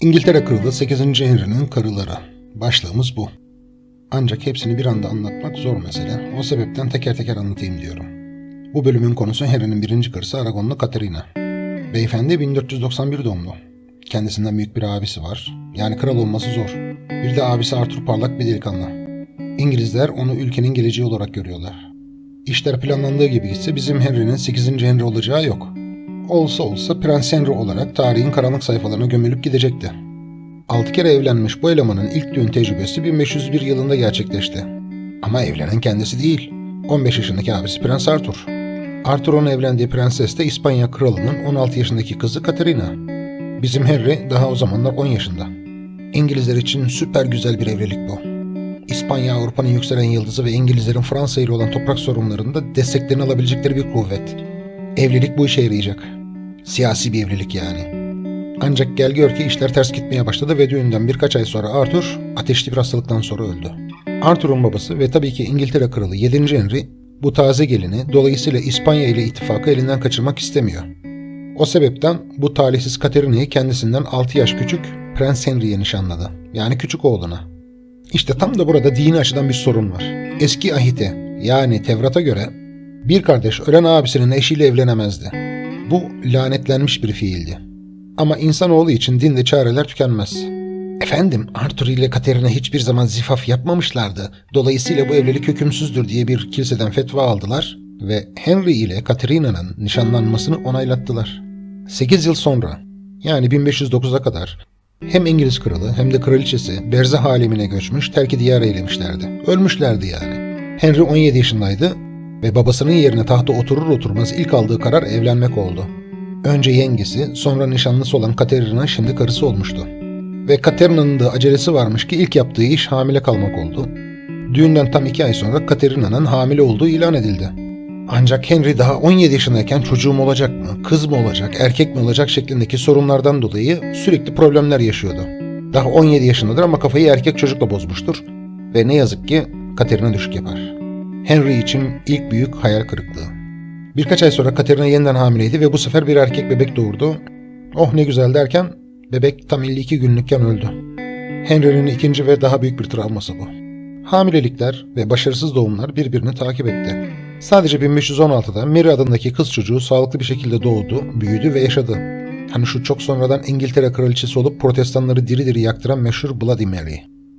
İngiltere Kralı 8. Henry'nin karıları. Başlığımız bu. Ancak hepsini bir anda anlatmak zor mesele. O sebepten teker teker anlatayım diyorum. Bu bölümün konusu Henry'nin birinci karısı Aragonlu Katerina. Beyefendi 1491 doğumlu. Kendisinden büyük bir abisi var. Yani kral olması zor. Bir de abisi Arthur parlak bir delikanlı. İngilizler onu ülkenin geleceği olarak görüyorlar. İşler planlandığı gibi gitse bizim Henry'nin 8. Henry olacağı yok. Olsa olsa Prens Henry olarak tarihin karanlık sayfalarına gömülüp gidecekti. Altı kere evlenmiş bu elemanın ilk düğün tecrübesi 1501 yılında gerçekleşti. Ama evlenen kendisi değil. 15 yaşındaki abisi Prens Arthur. Arthur'un evlendiği prenses de İspanya kralının 16 yaşındaki kızı Katerina. Bizim Henry daha o zamanlar 10 yaşında. İngilizler için süper güzel bir evlilik bu. İspanya Avrupa'nın yükselen yıldızı ve İngilizlerin Fransa ile olan toprak sorunlarında desteklerini alabilecekleri bir kuvvet. Evlilik bu işe yarayacak. Siyasi bir evlilik yani. Ancak gel gör ki işler ters gitmeye başladı ve düğünden birkaç ay sonra Arthur ateşli bir hastalıktan sonra öldü. Arthur'un babası ve tabii ki İngiltere Kralı 7. Henry bu taze gelini dolayısıyla İspanya ile ittifakı elinden kaçırmak istemiyor. O sebepten bu talihsiz Katerina'yı kendisinden 6 yaş küçük Prens Henry'ye nişanladı. Yani küçük oğluna. İşte tam da burada dini açıdan bir sorun var. Eski ahite yani Tevrat'a göre bir kardeş ölen abisinin eşiyle evlenemezdi. Bu lanetlenmiş bir fiildi. Ama insanoğlu için dinde çareler tükenmez. Efendim Arthur ile Katerina hiçbir zaman zifaf yapmamışlardı. Dolayısıyla bu evlilik hükümsüzdür diye bir kiliseden fetva aldılar ve Henry ile Katerina'nın nişanlanmasını onaylattılar. 8 yıl sonra yani 1509'a kadar hem İngiliz kralı hem de kraliçesi berzah alemine göçmüş terk diyar eylemişlerdi. Ölmüşlerdi yani. Henry 17 yaşındaydı ve babasının yerine tahta oturur oturmaz ilk aldığı karar evlenmek oldu. Önce yengesi, sonra nişanlısı olan Katerina şimdi karısı olmuştu. Ve Katerina'nın da acelesi varmış ki ilk yaptığı iş hamile kalmak oldu. Düğünden tam iki ay sonra Katerina'nın hamile olduğu ilan edildi. Ancak Henry daha 17 yaşındayken çocuğum olacak mı, kız mı olacak, erkek mi olacak şeklindeki sorunlardan dolayı sürekli problemler yaşıyordu. Daha 17 yaşındadır ama kafayı erkek çocukla bozmuştur ve ne yazık ki Katerina düşük yapar. Henry için ilk büyük hayal kırıklığı. Birkaç ay sonra Katerina yeniden hamileydi ve bu sefer bir erkek bebek doğurdu. Oh ne güzel derken bebek tam 52 günlükken öldü. Henry'nin ikinci ve daha büyük bir travması bu. Hamilelikler ve başarısız doğumlar birbirini takip etti. Sadece 1516'da Mary adındaki kız çocuğu sağlıklı bir şekilde doğdu, büyüdü ve yaşadı. Hani şu çok sonradan İngiltere kraliçesi olup protestanları diri diri yaktıran meşhur Bloody Mary.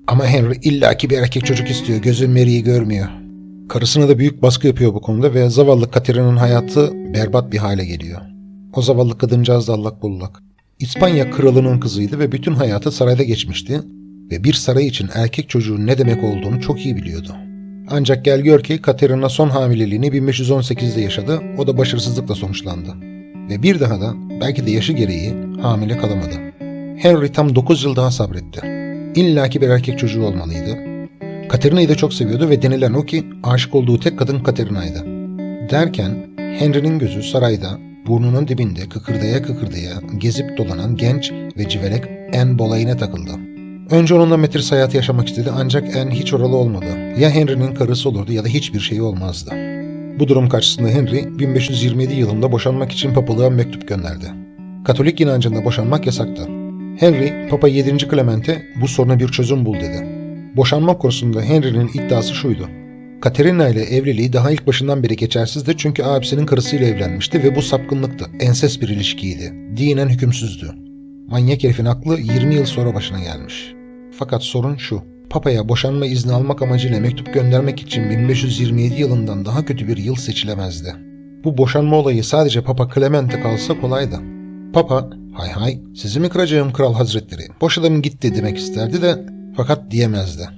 Ama Henry illaki bir erkek çocuk istiyor, gözü Mary'i görmüyor. Karısına da büyük baskı yapıyor bu konuda ve zavallı Katerina'nın hayatı berbat bir hale geliyor. O zavallı kadıncağız da allak bullak. İspanya kralının kızıydı ve bütün hayatı sarayda geçmişti ve bir saray için erkek çocuğun ne demek olduğunu çok iyi biliyordu. Ancak gel gör ki Katerina son hamileliğini 1518'de yaşadı, o da başarısızlıkla sonuçlandı. Ve bir daha da belki de yaşı gereği hamile kalamadı. Henry tam 9 yıl daha sabretti. İlla ki bir erkek çocuğu olmalıydı Katerina'yı da çok seviyordu ve denilen o ki aşık olduğu tek kadın Katerina'ydı. Derken Henry'nin gözü sarayda burnunun dibinde kıkırdaya kıkırdaya gezip dolanan genç ve civelek Anne Boleyn'e takıldı. Önce onunla metris hayatı yaşamak istedi ancak Anne hiç oralı olmadı. Ya Henry'nin karısı olurdu ya da hiçbir şey olmazdı. Bu durum karşısında Henry 1527 yılında boşanmak için papalığa mektup gönderdi. Katolik inancında boşanmak yasaktı. Henry, Papa 7. Clement'e bu soruna bir çözüm bul dedi. Boşanma konusunda Henry'nin iddiası şuydu. Katerina ile evliliği daha ilk başından beri geçersizdi çünkü abisinin karısıyla evlenmişti ve bu sapkınlıktı, enses bir ilişkiydi. Dinen hükümsüzdü. Manyak herifin aklı 20 yıl sonra başına gelmiş. Fakat sorun şu. Papa'ya boşanma izni almak amacıyla mektup göndermek için 1527 yılından daha kötü bir yıl seçilemezdi. Bu boşanma olayı sadece Papa Clemente kalsa kolaydı. Papa, hay hay sizi mi kıracağım kral hazretleri, boşadım gitti demek isterdi de fakat diyemezdi.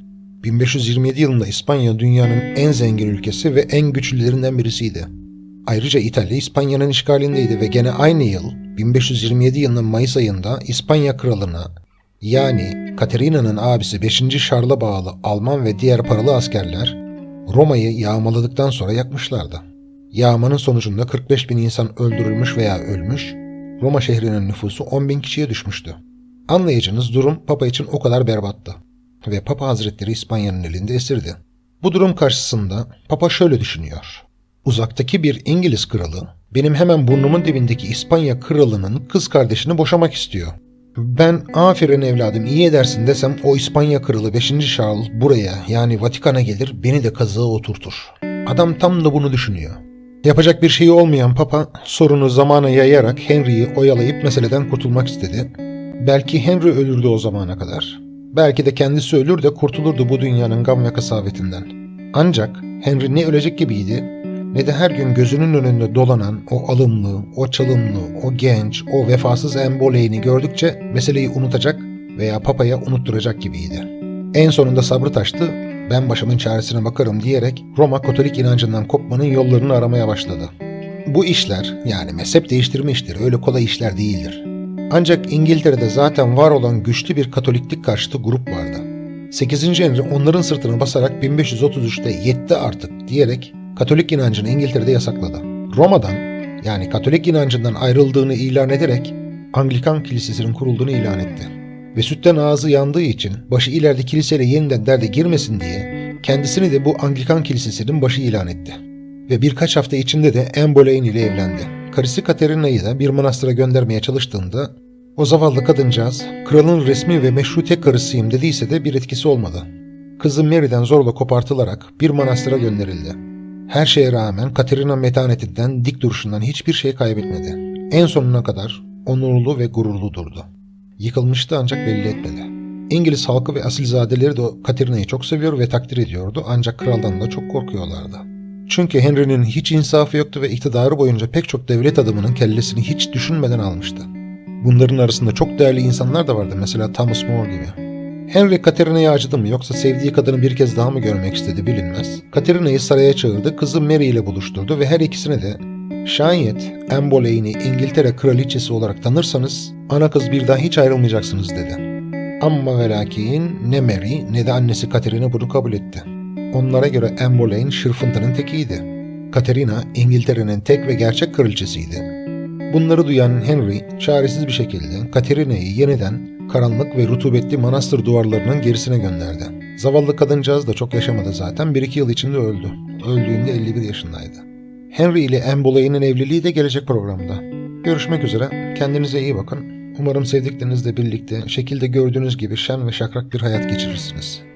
1527 yılında İspanya dünyanın en zengin ülkesi ve en güçlülerinden birisiydi. Ayrıca İtalya İspanya'nın işgalindeydi ve gene aynı yıl 1527 yılının Mayıs ayında İspanya kralına yani Katerina'nın abisi 5. Şarl'a bağlı Alman ve diğer paralı askerler Roma'yı yağmaladıktan sonra yakmışlardı. Yağmanın sonucunda 45 bin insan öldürülmüş veya ölmüş, Roma şehrinin nüfusu 10 bin kişiye düşmüştü. Anlayacağınız durum Papa için o kadar berbattı. Ve Papa Hazretleri İspanya'nın elinde esirdi. Bu durum karşısında Papa şöyle düşünüyor. Uzaktaki bir İngiliz kralı benim hemen burnumun dibindeki İspanya kralının kız kardeşini boşamak istiyor. Ben aferin evladım iyi edersin desem o İspanya kralı 5. Charles buraya yani Vatikan'a gelir beni de kazığa oturtur. Adam tam da bunu düşünüyor. Yapacak bir şeyi olmayan Papa sorunu zamana yayarak Henry'yi oyalayıp meseleden kurtulmak istedi. Belki Henry ölürdü o zamana kadar. Belki de kendisi ölür de kurtulurdu bu dünyanın gam ve kasavetinden. Ancak Henry ne ölecek gibiydi ne de her gün gözünün önünde dolanan o alımlı, o çalımlı, o genç, o vefasız Emboleyni gördükçe meseleyi unutacak veya papaya unutturacak gibiydi. En sonunda sabrı taştı, ben başımın çaresine bakarım diyerek Roma Katolik inancından kopmanın yollarını aramaya başladı. Bu işler yani mezhep değiştirme işleri öyle kolay işler değildir. Ancak İngiltere'de zaten var olan güçlü bir Katoliklik karşıtı grup vardı. 8. Henry onların sırtını basarak 1533'te yetti artık diyerek Katolik inancını İngiltere'de yasakladı. Roma'dan yani Katolik inancından ayrıldığını ilan ederek Anglikan Kilisesi'nin kurulduğunu ilan etti. Ve sütten ağzı yandığı için başı ileride kiliseyle yeniden derde girmesin diye kendisini de bu Anglikan Kilisesi'nin başı ilan etti. Ve birkaç hafta içinde de Anne Boleyn ile evlendi. Karısı Katerina'yı da bir manastıra göndermeye çalıştığında o zavallı kadıncağız kralın resmi ve meşru tek karısıyım dediyse de bir etkisi olmadı. Kızı Mary'den zorla kopartılarak bir manastıra gönderildi. Her şeye rağmen Katerina metanetinden, dik duruşundan hiçbir şey kaybetmedi. En sonuna kadar onurlu ve gururlu durdu. Yıkılmıştı ancak belli etmedi. İngiliz halkı ve asilzadeleri de Katerina'yı çok seviyor ve takdir ediyordu ancak kraldan da çok korkuyorlardı. Çünkü Henry'nin hiç insafı yoktu ve iktidarı boyunca pek çok devlet adamının kellesini hiç düşünmeden almıştı. Bunların arasında çok değerli insanlar da vardı mesela Thomas More gibi. Henry Katerina'ya acıdı mı yoksa sevdiği kadını bir kez daha mı görmek istedi bilinmez. Katerina'yı saraya çağırdı, kızı Mary ile buluşturdu ve her ikisine de şayet Anne Boleyn'i İngiltere kraliçesi olarak tanırsanız ana kız bir daha hiç ayrılmayacaksınız dedi. Ama ve lakin ne Mary ne de annesi Katerina bunu kabul etti. Onlara göre Anne Boleyn şırfıntının tekiydi. Katerina İngiltere'nin tek ve gerçek kraliçesiydi. Bunları duyan Henry çaresiz bir şekilde Katerina'yı yeniden karanlık ve rutubetli manastır duvarlarının gerisine gönderdi. Zavallı kadıncağız da çok yaşamadı zaten. Bir iki yıl içinde öldü. Öldüğünde 51 yaşındaydı. Henry ile Anne Boleyn'in evliliği de gelecek programda. Görüşmek üzere. Kendinize iyi bakın. Umarım sevdiklerinizle birlikte şekilde gördüğünüz gibi şen ve şakrak bir hayat geçirirsiniz.